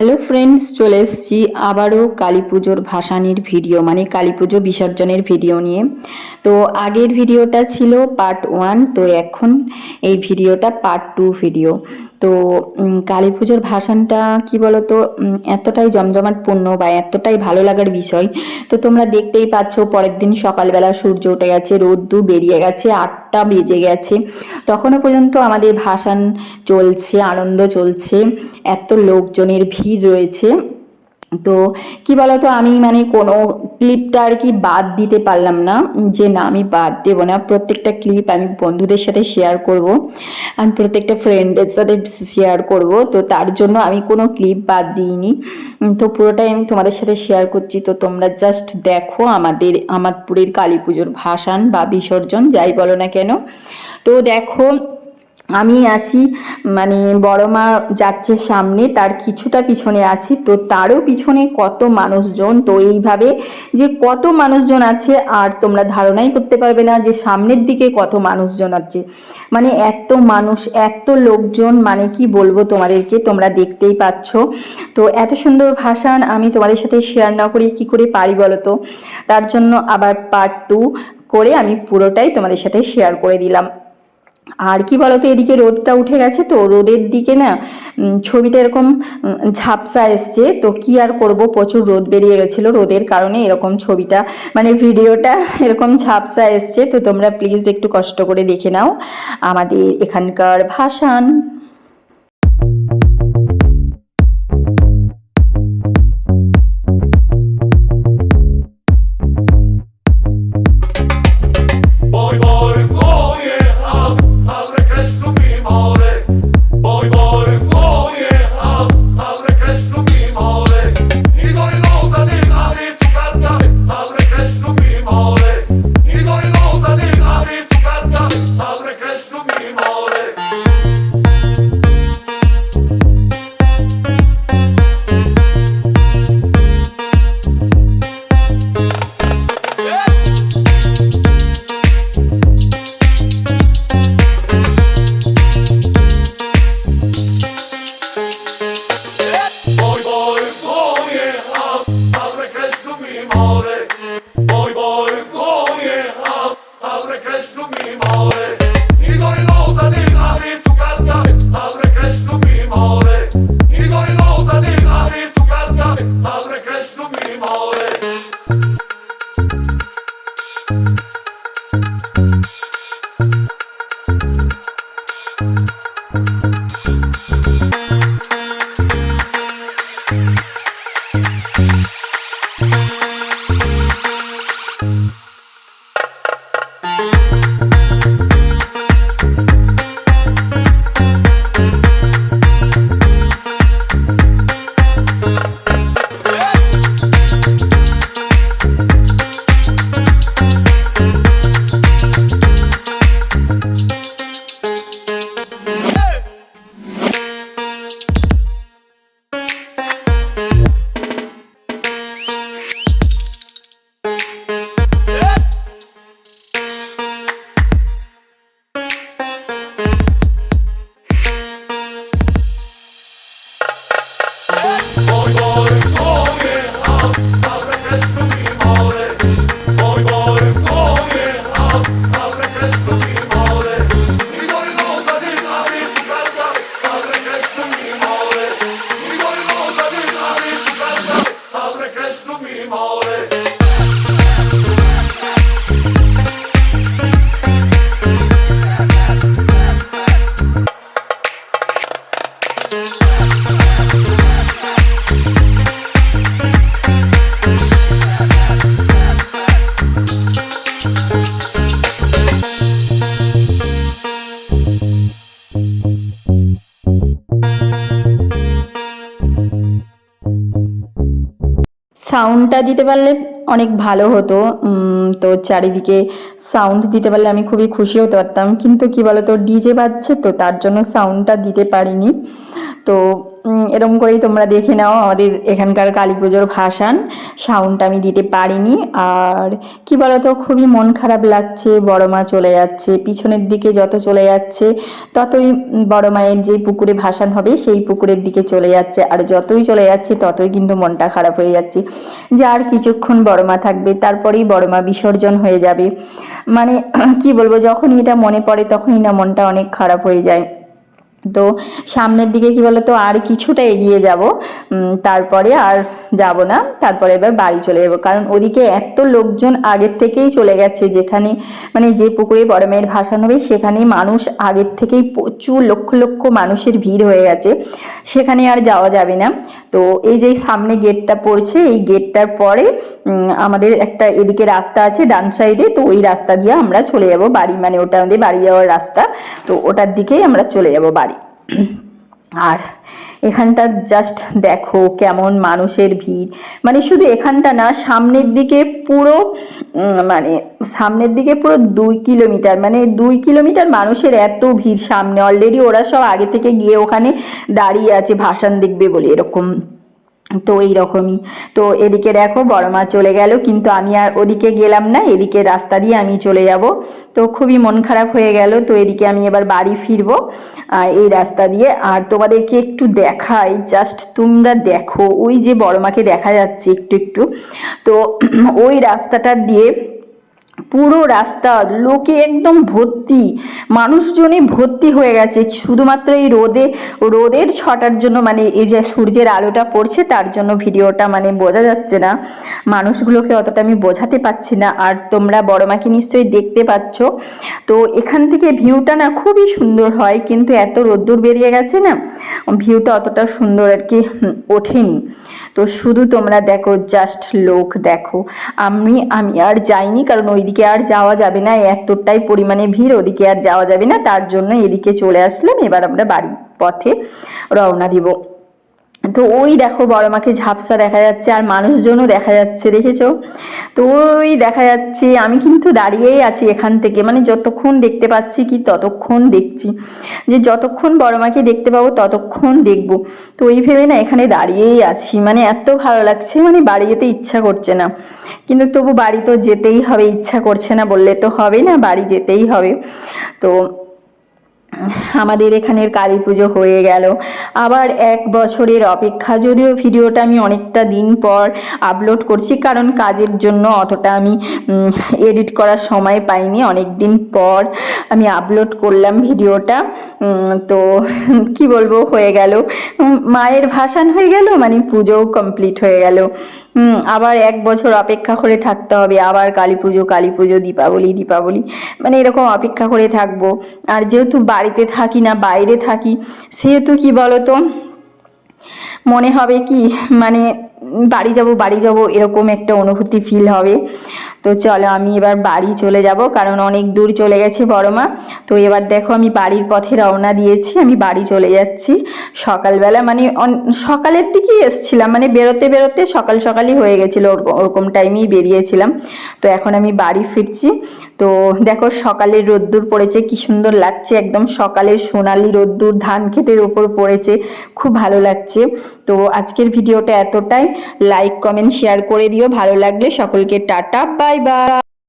Hello friends চলে এসেছি আবারও কালী পুজোর ভাসানির ভিডিও মানে কালী পুজো বিসর্জনের ভিডিও নিয়ে। তো আগের ভিডিওটা ছিল পার্ট ওয়ান তো এখন এই ভিডিওটা পার্ট টু ভিডিও তো কালী পুজোর ভাষণটা কি বলতো এতটাই জমজমাটপূর্ণ বা এতটাই ভালো লাগার বিষয়। তো তোমরা দেখতেই পাচ্ছ, পরের দিন সকালবেলা সূর্য উঠে গেছে, রোদ্দু বেরিয়ে গেছে, আটটা বেজে গেছে। তখনও পর্যন্ত আমাদের ভাষণ চলছে, আনন্দ চলছে, এত লোকজনের ভিড় রয়েছে। তো কি বলতো, আমি মানে কোনো ক্লিপটা আর কি বাদ দিতে পারলাম না, যে না, আমি বাদ দেবো না। প্রত্যেকটা ক্লিপ আমি বন্ধুদের সাথে শেয়ার করব আমি প্রত্যেকটা ফ্রেন্ডের সাথে শেয়ার করব। তো তার জন্য আমি কোনো ক্লিপ বাদ দিইনি। তো পুরোটাই আমি তোমাদের সাথে শেয়ার করছি। তো তোমরা জাস্ট দেখো আমাদের আমাদপুরের কালী পুজোর ভাসান বা বিসর্জন, যাই বলো না কেন। তো দেখো আমি আছি মানে বড় মা যাচ্ছে সামনে, তার কিছুটা পিছনে আছি, তো তারও পিছনে কত মানুষজন? তো এইভাবে যে কত মানুষজন আছে, আর তোমরা ধারণাই করতে পারবে না যে সামনের দিকে কত মানুষজন আছে। মানে এত মানুষ, এত লোকজন মানে কি বলব তোমাদেরকে, তোমরা দেখতেই পাচ্ছ। তো এত সুন্দর ভাষান আমি তোমাদের সাথে শেয়ার না করি কি করে পারি বলো তো? তার জন্য আবার পার্ট টু করে আমি পুরোটাই তোমাদের সাথে শেয়ার করে দিলাম। আর কি বলতো, এদিকে রোদটা উঠে গেছে তো, রোদের দিকে না ছবিটা এরকম ঝাপসা এসছে। তো কি আর করব? প্রচুর রোদ বেরিয়ে গেছিল রোদের কারণে এরকম ছবিটা মানে ভিডিওটা এরকম ঝাপসা এসছে। তো তোমরা প্লিজ একটু কষ্ট করে দেখে নাও আমাদের এখানকার ভাষান সাউন্ডটা দিতে পারলে অনেক ভালো হতো। তো চারিদিকে সাউন্ড দিতে পারলে আমি খুবই খুশি হতে পারতাম। কিন্তু কি বলতো ডিজে বাজছে তো তার জন্য সাউন্ডটা দিতে পারিনি। তো এরকম করেই তোমরা দেখে নাও আমাদের এখানকার কালী পুজোর ভাসান। সাউন্ডটা আমি দিতে পারিনি। আর কি বলতো, খুবই মন খারাপ লাগছে, বড় মা চলে যাচ্ছে, পিছনের দিকে যত চলে যাচ্ছে, ততই বড় মায়ের যে পুকুরে ভাসান হবে, সেই পুকুরের দিকে চলে যাচ্ছে। আর যতই চলে যাচ্ছে, ততই কিন্তু মনটা খারাপ হয়ে যাচ্ছে। যে আর কিছুক্ষণ বড় মা থাকবে, তারপরেই বড় মা বিসর্জন হয়ে যাবে। মানে কি বলব, যখনই এটা মনে পড়ে, তখনই না মনটা অনেক খারাপ হয়ে যায়। তো সামনের দিকে কি বলতো, আর কিছুটা এগিয়ে যাব তারপরে আর যাব না, তারপরে এবার বাড়ি চলে যাব। কারণ ওদিকে এত লোকজন আগের থেকেই চলে গেছে, যেখানে মানে যে পুকুরে বড় মেয়ের ভাসান হবে সেখানে মানুষ আগের থেকেই প্রচুর লক্ষ লক্ষ মানুষের ভিড় হয়ে গেছে, সেখানে আর যাওয়া যাবে না। তো এই যে সামনে গেটটা পড়ছে, এই গেটটার পরে আমাদের একটা এদিকে রাস্তা আছে ডান সাইডে, তো ওই রাস্তা দিয়ে আমরা চলে যাব, বাড়ি মানে ওটা আমাদের বাড়ি যাওয়ার রাস্তা, তো ওটার দিকেই আমরা চলে যাব বাড়ি। আর এখানটা জাস্ট দেখো কেমন মানুষের ভিড়। মানে শুধু এখানটা না, সামনের দিকে পুরো মানে সামনের দিকে পুরো দুই কিলোমিটার মানে দুই কিলোমিটার মানুষের এত ভিড় সামনে। অলরেডি ওরা সব আগে থেকে গিয়ে ওখানে দাঁড়িয়ে আছে, ভাষণ দেখবে বলে এরকম। তো এইরকমই। তো এদিকে দেখো বড় মা চলে গেল, কিন্তু আমি আর ওদিকে গেলাম না, এদিকে রাস্তা দিয়ে আমি চলে যাব। তো খুবই মন খারাপ হয়ে গেল, তো এদিকে আমি এবার বাড়ি ফিরবো এই রাস্তা দিয়ে। আর তোমাদেরকে একটু দেখাই জাস্ট তোমরা দেখো, ওই যে বড় মাকে দেখা যাচ্ছে একটু একটু। তো ওই রাস্তাটা দিয়ে পুরো রাস্তা, লোকে একদম ভর্তি। মানুষজনে ভর্তি হয়ে গেছে। শুধুমাত্র এই রোদে, রোদের ছটার জন্য মানে এই যে সূর্যের আলোটা পড়ছে, তার জন্য ভিডিওটা মানে বোঝা যাচ্ছে না। মানুষগুলোকে অতটা আমি বোঝাতে পারছি না। আর তোমরা বড় মাকে নিশ্চয়ই দেখতে পাচ্ছ। তো এখান থেকে ভিউটা না খুবই সুন্দর হয়, কিন্তু এত রোদ্দুর বেরিয়ে গেছে না, ভিউটা অতটা সুন্দর আর কি ওঠেনি। তো শুধু তোমরা দেখো, জাস্ট লোক দেখো। আমি আমি আর যাইনি, কারণ ওইদিকে আর যাওয়া যাবে না, এতটাই পরিমাণে ভিড়, ওদিকে আর যাওয়া যাবে না, তার জন্য এদিকে চলে আসলাম। এবার আমরা বাড়ির পথে রওনা দিব। তো ওই দেখো বড় মাকে ঝাপসা দেখা যাচ্ছে আর মানুষজনও দেখা যাচ্ছে, দেখেছ? তো ওই দেখা যাচ্ছে, আমি কিন্তু দাঁড়িয়েই আছি এখান থেকে মানে যতক্ষণ দেখতে পাচ্ছি কি ততক্ষণ দেখছি। যে যতক্ষণ বড় মাকে দেখতে পাবো ততক্ষণ দেখব। তো ওই ভেবে না এখানে দাঁড়িয়েই আছি মানে এত ভালো লাগছে মানে বাড়ি যেতে ইচ্ছা করছে না। কিন্তু তবু বাড়ি তো যেতেই হবে, ইচ্ছা করছে না বললে তো হবে না, বাড়ি যেতেই হবে। তো আমাদের এখানের কালী পুজো হয়ে গেল। আবার এক বছরের অপেক্ষা, যদিও ভিডিওটা আমি অনেকটা দিন পর আপলোড করছি, কারণ কাজের জন্য অতটা আমি এডিট করার সময় পাইনি। অনেক দিন পর আমি আপলোড করলাম ভিডিওটা। তো কি বলব, হয়ে গেল। মায়ের ভাসান হয়ে গেল মানে পুজোও কমপ্লিট হয়ে গেল। আবার এক বছর অপেক্ষা করে থাকতে হবে। আবার কালী পুজো কালী পুজো দীপাবলি দীপাবলি। মানে এরকম অপেক্ষা করে থাকব। আর যেহেতু বাড়িতে থাকি না, বাইরে থাকি, সেহেতু কি বলতো? মনে হবে কি? মানে বাড়ি যাব বাড়ি যাব, এরকম একটা অনুভূতি ফিল হবে। তো চলো আমি এবার বাড়ি চলে যাব, কারণ অনেক দূর চলে গেছে বড় মা তো এবার দেখো আমি বাড়ির পথে রওনা দিয়েছি, আমি বাড়ি চলে যাচ্ছি। সকালবেলা মানে সকালের দিকেই এসছিলাম মানে বেরোতে বেরোতে সকাল সকালই হয়ে গেছিল ওরকম- টাইমেই বেরিয়েছিলাম। তো এখন আমি বাড়ি ফিরছি। তো দেখো সকালের রোদ্দুর পড়েছে, কি সুন্দর লাগছে, একদম সকালের সোনালি রোদ্দুর, ধান ক্ষেতের ওপর পড়েছে, খুব ভালো লাগছে। তো আজকের ভিডিওটা এতটাই লাইক কমেন্ট শেয়ার করে দিও, ভালো লাগলে সকলকে টাটা Bye, bye.